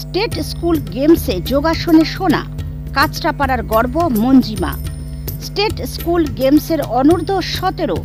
State school গেমসে যোগাসনে সোনা, কাঁচরাপাড়ার গর্ব মঞ্জিমা। স্টেট স্কুল গেমসের অনূর্ধ্ব সতেরো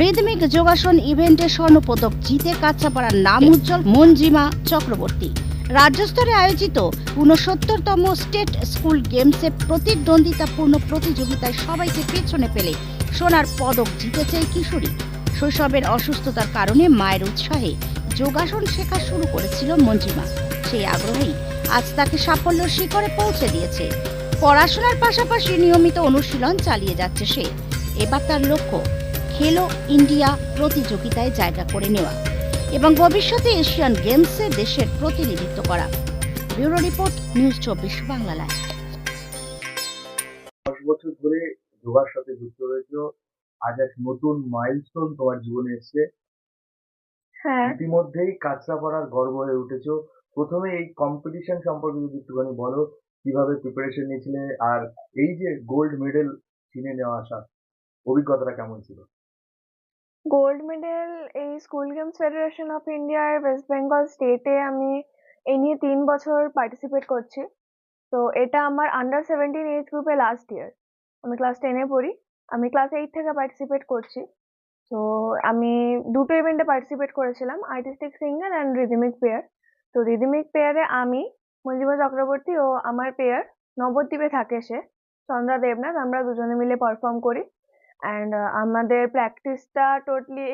রিদমিক যোগাসন ইভেন্টে স্বর্ণপদক জিতে কাঁচরাপাড়ার নাম উজ্জ্বল মঞ্জিমা চক্রবর্তী। রাজ্যস্তরে আয়োজিত ঊনসত্তরতম স্টেট স্কুল গেমসে প্রতিদ্বন্দ্বিতাপূর্ণ প্রতিযোগিতায় সবাইকে পেছনে পেলে সোনার পদক জিতেছে এই কিশোরী। শৈশবের অসুস্থতার কারণে মায়ের উৎসাহে যোগাসন শেখা শুরু করেছিল মঞ্জিমা। সেই আগ্রহেই আজ তাকে সাফল্যের শিখরে পৌঁছে দিয়েছে। পড়াশোনার পাশাপাশি নিয়মিত অনুশীলন চালিয়ে যাচ্ছে সে। এবার তার লক্ষ্য খেলো ইন্ডিয়া প্রতিযোগিতায় জায়গা করে নেওয়া এবং ভবিষ্যতে এশিয়ান গেমসে দেশের প্রতিনিধিত্ব করা। ব্যুরো রিপোর্ট নিউজ চব্বিশ বাংলা লাইভ। দশ বছর ধরে যোগার সাথে যুক্ত রয়েছে। আজ এক নতুন মাইলস্টোন তোমার জীবনে এসছে। হ্যাঁ। ইতিমধ্যেই কাঁচরাপাড়ার গর্ব হয়ে উঠেছো। প্রথমে এই কম্পিটিশন সম্পর্কে যদি একটুখানি বলো, কীভাবে প্রিপারেশন নিয়েছিলে, আর এই যে গোল্ড মেডেল কিনে নেওয়া আসা, অভিজ্ঞতাটা কেমন ছিল? গোল্ড মেডেল এই স্কুল গেমস ফেডারেশন অফ ইন্ডিয়ার ওয়েস্ট বেঙ্গল স্টেটে আমি এই নিয়ে তিন বছর পার্টিসিপেট করছি। তো এটা আমার আন্ডার সেভেন্টিন এজ গ্রুপে লাস্ট ইয়ার আমি ক্লাস টেনে পড়ি। আমি ক্লাস এইট থেকে পার্টিসিপেট করছি। তো আমি দুটো ইভেন্টে পার্টিসিপেট করেছিলাম artistic single and rhythmic pair তো রিদিমিক পেয়ারে আমি মঞ্জিমা চক্রবর্তী ও আমার পেয়ার নবদ্বীপে থাকে সে, চন্দ্রা দেবনাথ, আমরা দুজনে মিলে পারফর্ম করি। অ্যান্ড আমাদের প্র্যাকটিসটা টোটালি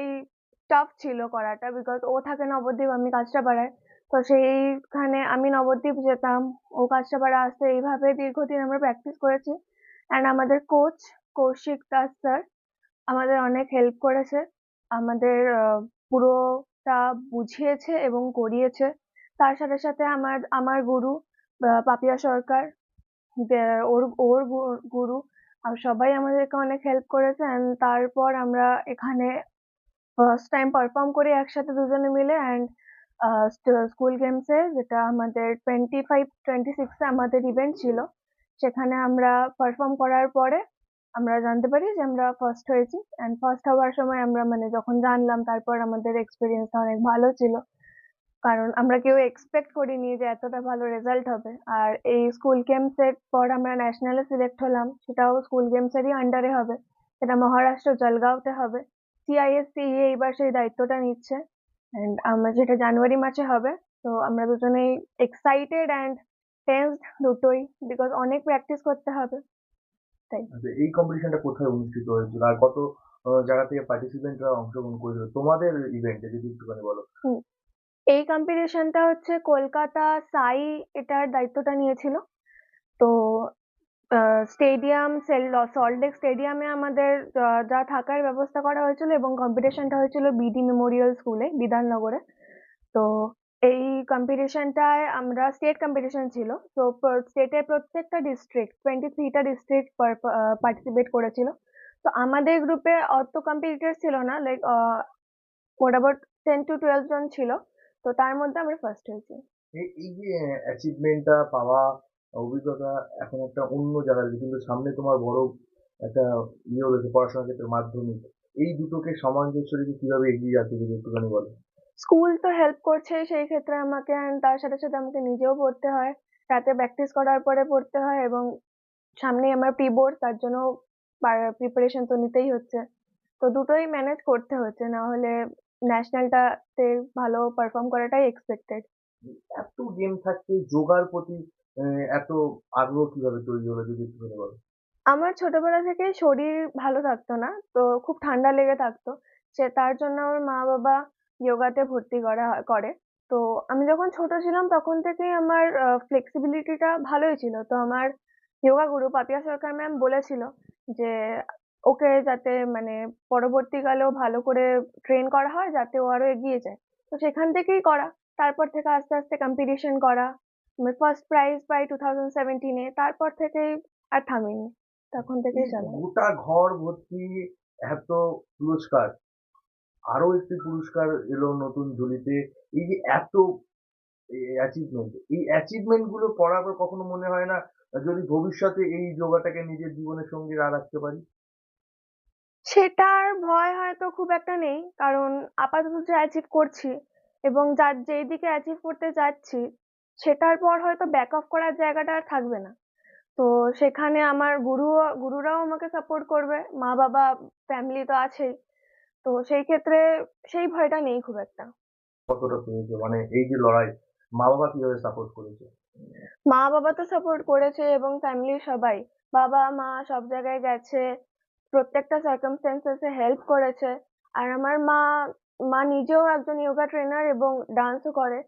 টাফ ছিল করাটা বিকজ ও থাকে নবদ্বীপ, আমি কাঁচরাপাড়ায়। তো সেইখানে আমি নবদ্বীপ যেতাম, ও কাঁচরাপাড়া আসতে এইভাবে দীর্ঘদিন আমরা প্র্যাকটিস করেছি। অ্যান্ড আমাদের কোচ কৌশিক দাস স্যার আমাদের অনেক হেল্প করেছে। আমাদের পুরোটা বুঝিয়েছে এবং করিয়েছে। তার সাথে সাথে আমার আমার গুরু পাপিয়া সরকার ওর ওর গুরু, আর সবাই আমাদেরকে অনেক হেল্প করেছে অ্যান্ড তারপর আমরা এখানে ফার্স্ট টাইম পারফর্ম করি একসাথে দুজনে মিলে অ্যান্ড স্কুল গেমসে যেটা আমাদের টোয়েন্টি ফাইভ টোয়েন্টি সিক্সে আমাদের ইভেন্ট ছিল, সেখানে আমরা পারফর্ম করার পরে আমরা জানতে পারি যে আমরা ফার্স্ট হয়েছি অ্যান্ড ফার্স্ট হওয়ার সময় আমরা মানে যখন জানলাম তারপর আমাদের এক্সপিরিয়েন্সটা অনেক ভালো ছিল। কারণ আমরা কেউ এক্সপেক্ট করিনি যে এতটা ভালো রেজাল্ট হবে। আর এই স্কুল গেমসের পর আমরা ন্যাশনালে সিলেক্ট হলাম সেটাও স্কুল গেমসেরই আন্ডারে হবে। সেটা মহারাষ্ট্র জলগাঁওতে হবে। সিআইএসসি এইবার সেই দায়িত্বটা নিচ্ছে। অ্যান্ড আমরা যেটা জানুয়ারি মাসে হবে তো আমরা দুজনেই এক্সাইটেড অ্যান্ড টেন্সড দুটোই বিকজ অনেক প্র্যাকটিস করতে হবে। আচ্ছা, এই কম্পিটিশনটা কোথায় অনুষ্ঠিত হয়েছিল? আর কত জায়গা থেকে পার্টিসিপেন্টরা অংশগ্রহণ করেছিল? তোমাদের ইভেন্টে যদি একটুখানি বলো। এই কম্পিটিশনটা হচ্ছে কলকাতা সাই এটার দায়িত্বটা নিয়েছিল। তো স্টেডিয়াম সল্টলেক স্টেডিয়ামে আমাদের যা থাকার ব্যবস্থা করা হয়েছিল এবং কম্পিটিশনটা হয়েছিল বিডি মেমোরিয়াল স্কুলে বিধাননগরে। তো, এই কম্পিটিশনটায় আমরা স্টেট কম্পিটিশন ছিল। তো স্টেটের প্রত্যেকটা ডিস্ট্রিক্ট টোয়েন্টি থ্রিটা ডিস্ট্রিক্ট পার্টিসিপেট করেছিল। তো, আমাদের গ্রুপে অত কম্পিটিটর ছিল না লাইক মোট অ্যাবাউট টেন টু টুয়েলভ জন ছিল। তো তার মধ্যে আমরা ফার্স্ট হয়েছি। এই যে অ্যাচিভমেন্টটা পাওয়া অভিজ্ঞতা এখন একটা অন্য জায়গায় কিন্তু সামনে তোমার বড় একটা ইয়ে রয়েছে পড়াশোনার ক্ষেত্রে মাধ্যমিক। এই দুটোকে সামঞ্জস্য রেখে কীভাবে এগিয়ে যাচ্ছে যদি একটুখানি বলো? স্কুল তো হেল্প করছে সেই ক্ষেত্রে আমাকে তার সাথে সাথে আমাকে নিজেও পড়তে হয়। রাতে প্র্যাকটিস করার পরে পড়তে হয় এবং সামনে আমার প্রি বোর্ড তার জন্য প্রিপারেশন তো নিতেই হচ্ছে। তো দুটোই ম্যানেজ করতে হচ্ছে না হলে ন্যাশনালটাতে ভালো পারফর্ম করাটাই এক্সপেক্টেড এত গেম থাকতে যোগার প্রতি এত আগ্রহ কীভাবে তৈরি হলো যদি একটুখানি বলো? আমার ছোটবেলা থেকেই শরীর ভালো থাকতো না তো খুব ঠান্ডা লেগে থাকতো। সে তার জন্য আমার মা বাবা যোগাতে ভর্তি করা করে। তো আমি যখন ছোট ছিলাম তখন থেকেই আমার ফ্লেক্সিবিলিটিটা ভালোই ছিল। তো আমার যোগা গুরু পাপিয়া সরকার ম্যাম বলেছিল যে ওকে যাতে মানে পরবর্তীকালেও ভালো করে ট্রেন করা হয় যাতে ও আরও এগিয়ে যায়। তো সেখান থেকেই করা। তারপর থেকে আস্তে আস্তে কম্পিটিশন করা। ফার্স্ট প্রাইজ পাই টু থাউজেন্ড সেভেন্টিনে তারপর থেকেই আর থামিনি। তখন থেকেই চালাই গোটা ঘর ভর্তি এত পুরস্কার। আরও একটি পুরস্কার এলো নতুন ঝুলিতে এই যে এত অ্যাচিভমেন্ট এই অ্যাচিভমেন্টগুলো পড়ার পর কখনো মনে হয় না যদি ভবিষ্যতে এই যোগাটাকে নিজের জীবনের সঙ্গে আর রাখতে পারি? সেটার ভয় হয়তো খুব একটা নেই কারণ আপাতত যে অ্যাচিভ করছি এবং যার যেই দিকে অ্যাচিভ করতে যাচ্ছি সেটার পর হয়তো ব্যাক অফ করার জায়গাটা আর থাকবে না। তো সেখানে আমার গুরু গুরুরাও আমাকে সাপোর্ট করবে মা বাবা ফ্যামিলি তো আছেই। তো সেই ক্ষেত্রে সেই ভয়টা নেই খুব একটা। কতটা পেয়েছ মানে এই যে লড়াই মা বাবা কীভাবে সাপোর্ট করেছে? মা বাবা তো সাপোর্ট করেছে এবং ফ্যামিলির সবাই। বাবা মা সব জায়গায় গেছে প্রত্যেকটা সার্কামস্ট্যান্সেসে হেল্প করেছে। আর আমার মা মা নিজেও একজন যোগা ট্রেনার এবং ডান্সও করে।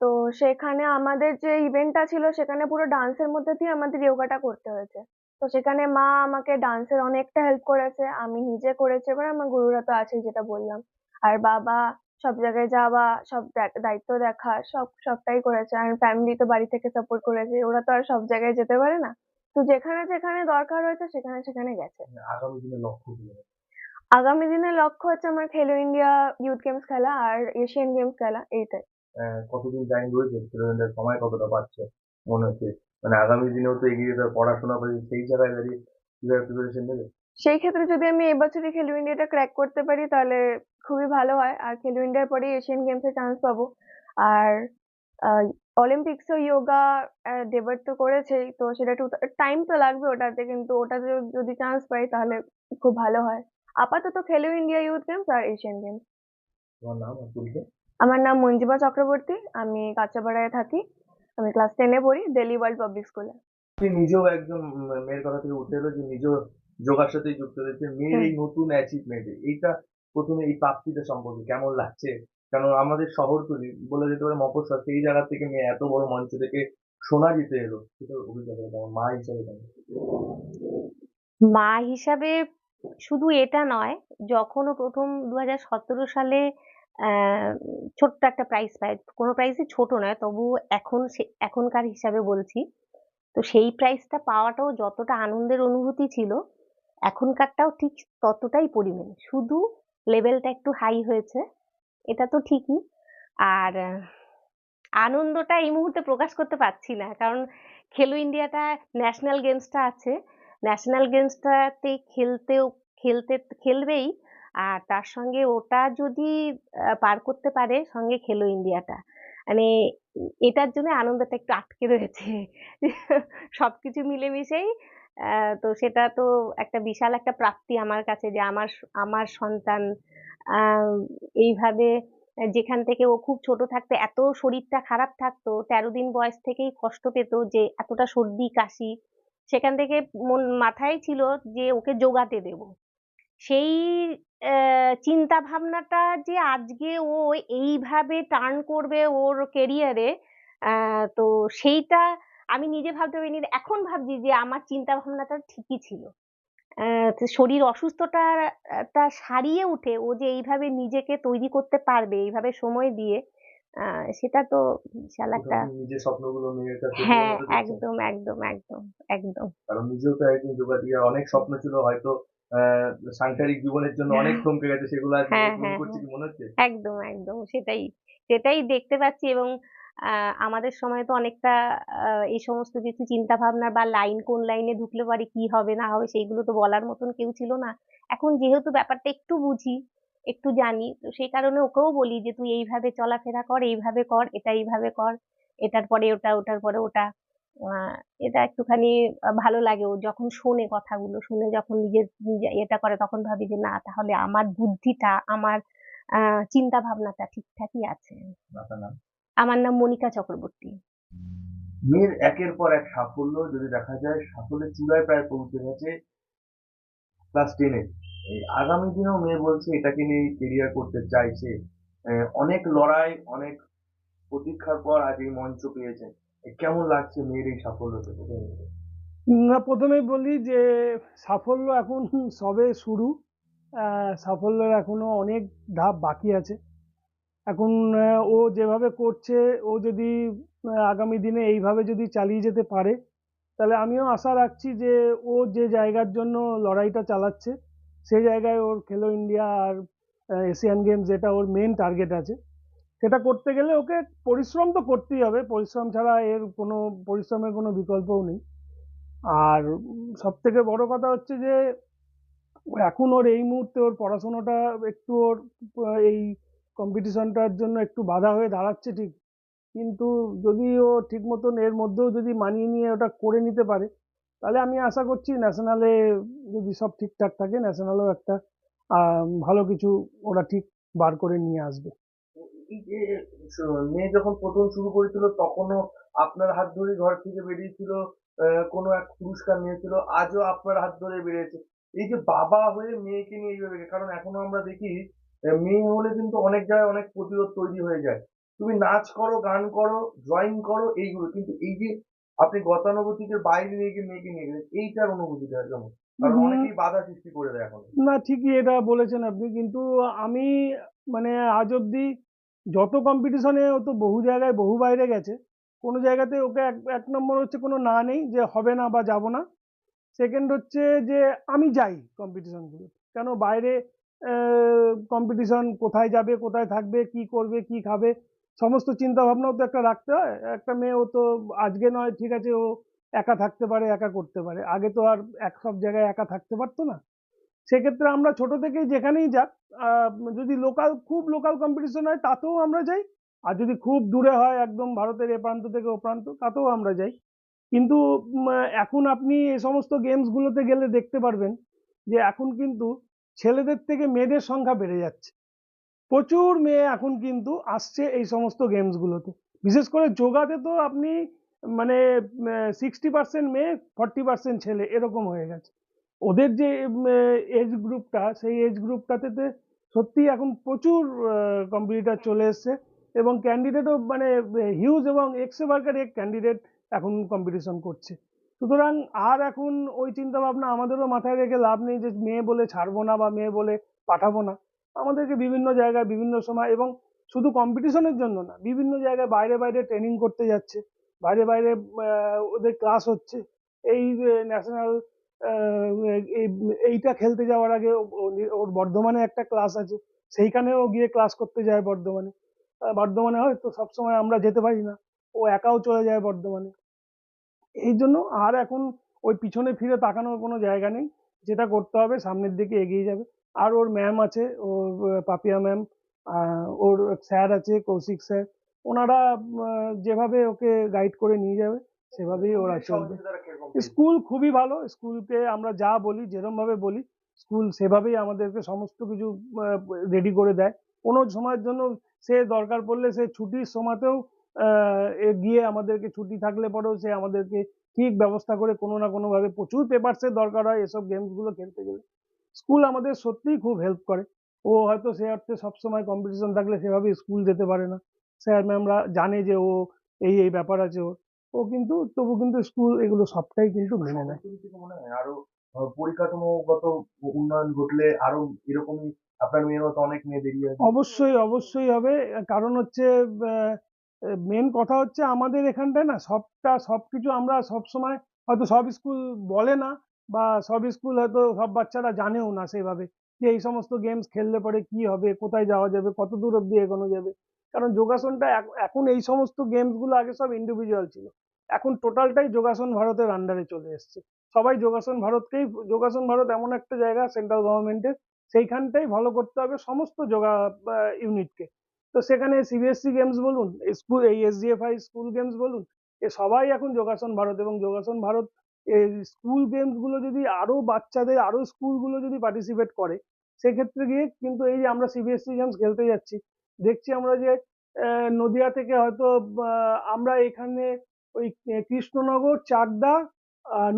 তো সেখানে আমাদের যে ইভেন্টটা ছিল, সেখানে পুরো ডান্সের মধ্যে দিয়ে আমাদের যোগাটা করতে হয়েছে। তো সেখানে মা আমাকে ডান্সের অনেকটা হেল্প করেছে, আমি নিজে করেছি, এবার আমার গুরুরা তো আছেই যেটা বললাম। আর বাবা সব জায়গায় যাওয়া, সব দায়িত্ব দেখা, সব, সবটাই করেছে। আর ফ্যামিলি তো বাড়ি থেকে সাপোর্ট করেছে, ওরা তো আর সব জায়গায় যেতে পারে না। তো যেখানে যেখানে দরকার হয়েছে সেখানে সেখানে গেছে। মানে আগামী দিনে লক্ষ্য আগামী দিনের লক্ষ্য হচ্ছে আমার খেলো ইন্ডিয়া ইউথ গেমস খেলা আর এশিয়ান গেমস খেলা এইটাই। আহ, কতদিন টাইম রয়েছে? স্টুডেন্টের সময় কতটা পাচ্ছে? মনে হচ্ছে মানে আগামী দিনেও তো এগিয়ে যেতে পড়াশোনা করে সেই জায়গায় দাঁড়িয়ে কীভাবে প্রিপারেশন নেবে? সেই ক্ষেত্রে যদি আমি এবছরই খেলো ইন্ডিয়াটা ক্র্যাক করতে পারি তাহলে খুবই ভালো হয়। আর খেলো ইন্ডিয়ার পরেই এশিয়ান গেমসে চান্স পাবো। আর অলিম্পিক্সও ইয়োগা ডেবার তো করেছেই তো সেটা একটু টাইম তো লাগবে ওটাতে কিন্তু ওটাতে যদি চান্স পাই তাহলে খুব ভালো হয়। আপাতত খেলো ইন্ডিয়া ইউথ গেমস আর এশিয়ান গেমস তোমার নাম আমার নাম মঞ্জিমা চক্রবর্তী আমি কাঁচাপাড়ায় থাকি আমি ক্লাস টেনে পড়ি দিল্লি ওয়ার্ল্ড পাবলিক স্কুলে তুমি নিজেও একজন মেয়ের কথা থেকে উঠে এলো যে নিজেও যোগার সাথেই যুক্ত হয়েছে। মেয়ের এই নতুন অ্যাচিভমেন্ট এইটা প্রথমে এই প্রাপ্তিটা সম্পর্কে কেমন লাগছে? কারণ আমাদের শহরতলি বলে যেতে পারে মফস্বল, সেই জায়গা থেকে মেয়ে এত বড় মঞ্চ থেকে সোনা জিতে এলো। সেটা অভিজ্ঞতা কেমন? মা হিসাবে মা হিসাবে শুধু এটা নয়, যখন ও প্রথম দু হাজার সতেরো সালে ছোট্ট একটা প্রাইজ পায়। কোনো প্রাইজই ছোট নয়, তবু এখন এখনকার হিসাবে বলছি। তো সেই প্রাইজটা পাওয়াটাও যতটা আনন্দের অনুভূতি ছিল, এখনকারটাও ঠিক ততটাই পরিমাণ। শুধু লেভেলটা একটু হাই হয়েছে। এটা তো ঠিকই। আর আনন্দটা এই মুহূর্তে প্রকাশ করতে পারছি না। কারণ খেলো ইন্ডিয়াটা ন্যাশনাল গেমসটা আছে। ন্যাশনাল গেমসটাতে খেলতেও, খেলতে, খেলবেই। আর তার সঙ্গে ওটা যদি পার করতে পারে সঙ্গে খেলো ইন্ডিয়াটা। মানে এটার জন্য আনন্দটা একটু আটকে রয়েছে। সবকিছু মিলেমিশেই তো সেটা তো একটা বিশাল একটা প্রাপ্তি আমার কাছে যে আমার আমার সন্তান এইভাবে যেখান থেকে ও খুব ছোট থাকতে এত শরীরটা খারাপ থাকতো, তেরো দিন বয়স থেকেই কষ্ট পেত যে এতটা সর্দি, কাশি, সেখান থেকে মন, মাথায় ছিল যে ওকে যোগাতে দেব। সেই চিন্তা ভাবনাটা যে আজকে ও এইভাবে টার্ন করবে ওর কেরিয়ারে তো সেইটা আমি নিজে ভাবতে পারিনি এখন ভাবছি যে আমার চিন্তা ভাবনাটা ঠিকই ছিল শরীর অসুস্থতা সারিয়ে উঠে ও যে এইভাবে নিজেকে তৈরি করতে পারবে এইভাবে সময় দিয়ে আহ, সেটা তো বিশাল একটা স্বপ্নগুলো হ্যাঁ। একদম একদম একদম একদম কারণ নিজেও তো একজন যোগাটিয়া অনেক স্বপ্ন ছিল হয়তো আহ সাংসারিক জীবনের জন্য অনেক থমকে গেছে সেগুলো আজ হ্যাঁ, হ্যাঁ, করছে হ্যাঁ। কি মনে হচ্ছে একদম একদম সেটাই সেটাই দেখতে পাচ্ছি এবং আমাদের সময় তো অনেকটা এই সমস্ত কিছু চিন্তা ভাবনা বা লাইন কোন লাইনে ঢুকলে পারে কি হবে, না হবে সেইগুলো তো বলার মতন কেউ ছিল না। এখন যেহেতু ব্যাপারটা একটু বুঝি, একটু জানি, তো সেই কারণে ওকেও বলি যে তুই এইভাবে চলাফেরা কর, এইভাবে কর, এটা এইভাবে কর, এটার পরে ওটা, ওটার পরে ওটা। এটা একটুখানি ভালো লাগে ও যখন শোনে কথাগুলো, শুনে যখন নিজের নিজে এটা করে তখন ভাবি যে না, তাহলে আমার বুদ্ধিটা, আমার চিন্তা ভাবনাটা ঠিকঠাকই আছে। আমার নাম মনিকা চক্রবর্তী। মেয়ের একের পর এক সাফল্য যদি দেখা যায় সাফল্যের চূড়ায় প্রায় পৌঁছে গেছে ক্লাস টেনে আগামী দিনেও মেয়ে বলছে এটাকে নিয়ে কেরিয়ার করতে চাইছে। আহ, অনেক লড়াই অনেক প্রতীক্ষার পর আজ এই মঞ্চ পেয়েছে। কেমন লাগছে মেয়ের এই সাফল্যতে প্রথমে? না প্রথমেই বলি যে সাফল্য এখন সবে শুরু। আহ, সাফল্যের এখনও অনেক ধাপ বাকি আছে। এখন ও যেভাবে করছে, ও যদি আগামী দিনে এইভাবে যদি চালিয়ে যেতে পারে, তাহলে আমিও আশা রাখছি যে ও যে জায়গার জন্য লড়াইটা চালাচ্ছে, সেই জায়গায় ওর খেলো ইন্ডিয়া আর এশিয়ান গেমস যেটা ওর মেন টার্গেট আছে, সেটা করতে গেলে ওকে পরিশ্রম তো করতেই হবে, পরিশ্রম ছাড়া এর কোনো, পরিশ্রমের কোনো বিকল্পও নেই। আর সব থেকে বড় কথা হচ্ছে যে, এখন ওর এই মুহূর্তে ওর পড়াশোনাটা একটু ওর এই কম্পিটিশনটার জন্য একটু বাধা হয়ে দাঁড়াচ্ছে ঠিক। কিন্তু যদি ও ঠিক মতন এর মধ্যেও যদি মানিয়ে নিয়ে ওটা করে নিতে পারে, তাহলে আমি আশা করছি ন্যাশনালে যদি সব ঠিকঠাক থাকে ন্যাশনালেও একটা ভালো কিছু ওরা ঠিক বার করে নিয়ে আসবে। মেয়ে যখন প্রথম শুরু করেছিল, তখনও আপনার হাত ধরে ঘর থেকে বেরিয়েছিল কোনো এক পুরস্কার নিয়েছিল, আজও আপনার হাত ধরে বেরিয়েছে। এই যে বাবা হয়ে মেয়েকে নিয়ে এইভাবে, কারণ এখনও আমরা দেখি মেয়ে হলে কিন্তু অনেক জায়গায় অনেক প্রতিরোধ তৈরি হয়ে যায়। তুমি নাচ করো গান করো ড্রয়িং করো এইগুলো। কিন্তু এই যে আপনি গতানুগতিকের বাইরে নিয়ে গিয়ে মেয়েকে নিয়ে গেলেন এইটার অনুভূতিটা কেমন কারণ অনেকেই বাধা সৃষ্টি করে দেয় এখন। না ঠিকই এটা বলেছেন আপনি। কিন্তু আমি মানে আজ অবধি যত কম্পিটিশনে ও তো বহু জায়গায় বহু বাইরে গেছে। কোনো জায়গাতে ওকে এক এক নম্বর হচ্ছে কোনো না নেই যে হবে না বা যাব না। সেকেন্ড হচ্ছে যে আমি যাই কম্পিটিশনগুলো কেন? বাইরে কম্পিটিশন কোথায় যাবে, কোথায় থাকবে, কি করবে, কি খাবে, সমস্ত চিন্তা ভাবনাও তো একটা রাখতে হয়। একটা মেয়ে ও তো আজকে নয়, ঠিক আছে, ও একা থাকতে পারে, একা করতে পারে। আগে তো আর এক সব জায়গায় একা থাকতে পারতো না। সেক্ষেত্রে আমরা ছোট থেকেই যেখানেই যাক যদি লোকাল খুব লোকাল কম্পিটিশন হয়, তাতেও আমরা যাই। আর যদি খুব দূরে হয়, একদম ভারতের এ প্রান্ত থেকে ও প্রান্ত, তাতেও আমরা যাই। কিন্তু এখন আপনি এ সমস্ত গেমসগুলোতে গেলে দেখতে পারবেন যে এখন কিন্তু ছেলেদের থেকে মেয়েদের সংখ্যা বেড়ে যাচ্ছে। প্রচুর মেয়ে এখন কিন্তু আসছে এই সমস্ত গেমসগুলোতে বিশেষ করে যোগাতে তো আপনি মানে সিক্সটি পার্সেন্ট মেয়ে ফর্টি পার্সেন্ট ছেলে, এরকম হয়ে গেছে। ওদের যে এজ গ্রুপটা সেই এজ গ্রুপটাতে তে সত্যিই এখন প্রচুর কম্পিটিটার চলে এসছে এবং ক্যান্ডিডেটও মানে হিউজ এবং এক্স বার্কার এক ক্যান্ডিডেট এখন কম্পিটিশন করছে। সুতরাং আর এখন ওই চিন্তা ভাবনা আমাদেরও মাথায় রেখে লাভ নেই যে মেয়ে বলে ছাড়বো না বা মেয়ে বলে পাঠাবো না। আমাদেরকে বিভিন্ন জায়গায়, বিভিন্ন সময় এবং শুধু কম্পিটিশনের জন্য না, বিভিন্ন জায়গায় বাইরে বাইরে ট্রেনিং করতে যাচ্ছে, বাইরে বাইরে ওদের ক্লাস হচ্ছে। এই ন্যাশনাল এইটা খেলতে যাওয়ার আগে ওর বর্ধমানে একটা ক্লাস আছে সেইখানেও গিয়ে ক্লাস করতে যায় বর্ধমানে। বর্ধমানে হয়তো সবসময় আমরা যেতে পারি না, ও একাও চলে যায় বর্ধমানে। এই জন্য আর এখন ওই পিছনে ফিরে তাকানোর কোনো জায়গা নেই। যেটা করতে হবে সামনের দিকে এগিয়ে যাবে। আর ওর ম্যাম আছে ওর পাপিয়া ম্যাম ওর স্যার আছে কৌশিক স্যার ওনারা যেভাবে ওকে গাইড করে নিয়ে যাবে সেভাবেই ওরা চলবে। স্কুল খুবই ভালো। স্কুলকে আমরা যা বলি যেরকম ভাবে বলি স্কুল সেভাবেই আমাদেরকে সমস্ত কিছু রেডি করে দেয়। কোনো সময়ের জন্য সে দরকার পড়লে সে ছুটির সময়তেও আহ, এ গিয়ে আমাদেরকে ছুটি থাকলে পরেও সে আমাদেরকে ঠিক ব্যবস্থা করে কোনো না কোনো ভাবে প্রচুর পেপারসের দরকার হয় এসব গেমসগুলো খেলতে গেলে। স্কুল আমাদের সত্যিই খুব হেল্প করে। ও হয়তো সে অর্থে সবসময় কম্পিটিশন থাকলে সেভাবে স্কুল যেতে পারে না। স্যার ম্যামরা জানে যে ও এই এই ব্যাপার আছে ওর। ও কিন্তু তবু কিন্তু স্কুল এগুলো সবটাই কিন্তু মেনে নেয়। আরও পরিকাঠামোগত উন্নয়ন ঘটলে আরও এরকমই আপনার মেয়ের মতো অনেক মেয়ে বেরিয়ে অবশ্যই অবশ্যই হবে। কারণ হচ্ছে মেন কথা হচ্ছে আমাদের এখানটায় না সবটা, সবকিছু আমরা সব সময় হয়তো সব স্কুল বলে না বা সব স্কুল হয়তো সব বাচ্চারা জানেও না সেভাবে যে এই সমস্ত গেমস খেললে পরে কি হবে, কোথায় যাওয়া যাবে, কত দূর অব্দি এগোনো যাবে। কারণ যোগাসনটা এখ- এখন এই সমস্ত গেমসগুলো আগে সব ইন্ডিভিজুয়াল ছিল। এখন টোটালটাই যোগাসন ভারতের আন্ডারে চলে এসছে। সবাই যোগাসন ভারতকেই, যোগাসন ভারত এমন একটা জায়গা সেন্ট্রাল গভর্নমেন্টের সেইখানটাই ভালো করতে হবে সমস্ত যোগা ইউনিটকে তো সেখানে সিবিএসসি গেমস বলুন স্কুল, এই এসডিএফআই স্কুল গেমস বলুন, এ সবাই এখন যোগাসন ভারত এবং যোগাসন ভারত এই স্কুল গেমসগুলো যদি আরও বাচ্চাদের, আরও স্কুলগুলো যদি পার্টিসিপেট করে, সেক্ষেত্রে গিয়ে কিন্তু এই যে আমরা সিবিএসসি গেমস খেলতে যাচ্ছি, দেখছি আমরা যে নদিয়া থেকে হয়তো আমরা এখানে ওই কৃষ্ণনগর, চাকদা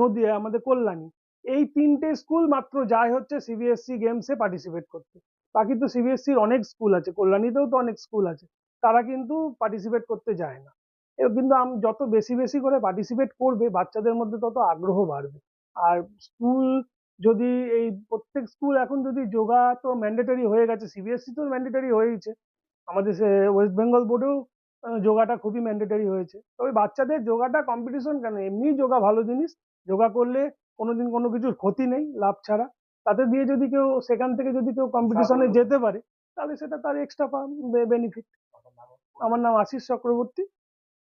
নদিয়া, আমাদের কল্যাণী। এই তিনটে স্কুল মাত্র যায় হচ্ছে সিবিএসসি গেমসে পার্টিসিপেট করতে। বাকি তো সিবিএসসির অনেক স্কুল আছে, কল্যাণীতেও তো অনেক স্কুল আছে, তারা কিন্তু পার্টিসিপেট করতে যায় না। কিন্তু আম- যত বেশি বেশি করে পার্টিসিপেট করবে, বাচ্চাদের মধ্যে তত আগ্রহ বাড়বে। আর স্কুল যদি এই প্রত্যেক স্কুল এখন যদি যোগা তো ম্যান্ডেটরি হয়ে গেছে সিবিএসসি তো ম্যান্ডেটরি হয়েইছে, আমাদের সে ওয়েস্ট বেঙ্গল বোর্ডেও যোগাটা খুবই ম্যান্ডেটরি হয়েছে। তবে বাচ্চাদের যোগাটা কম্পিটিশন কেন? এমনি যোগা ভালো জিনিস, যোগা করলে কোনোদিন কোনো কিছুর ক্ষতি নেই লাভ ছাড়া। তাতে দিয়ে যদি কেউ সেখান থেকে যদি কেউ কম্পিটিশনে যেতে পারে তাহলে সেটা তার এক্সট্রা বেনিফিট আমার নাম আশিস চক্রবর্তী।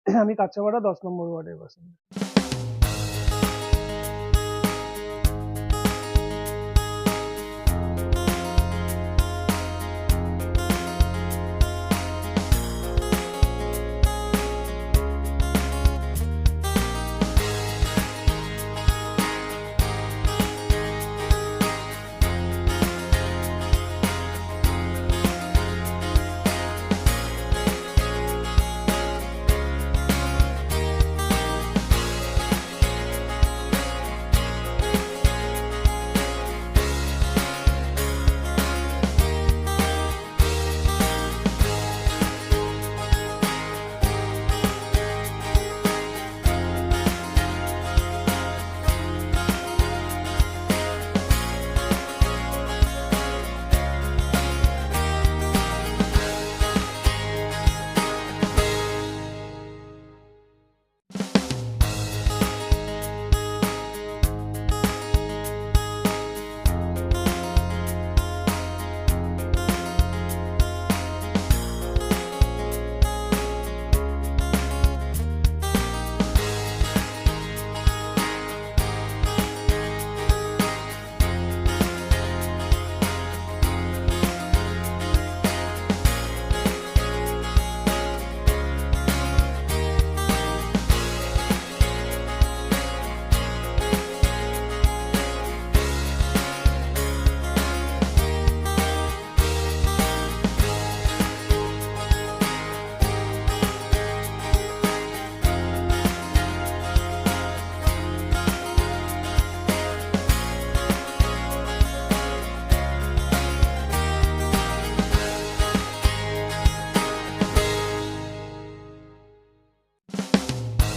আমি কাছাপাড়া দশ নম্বর ওয়ার্ডের বাসিন্দা।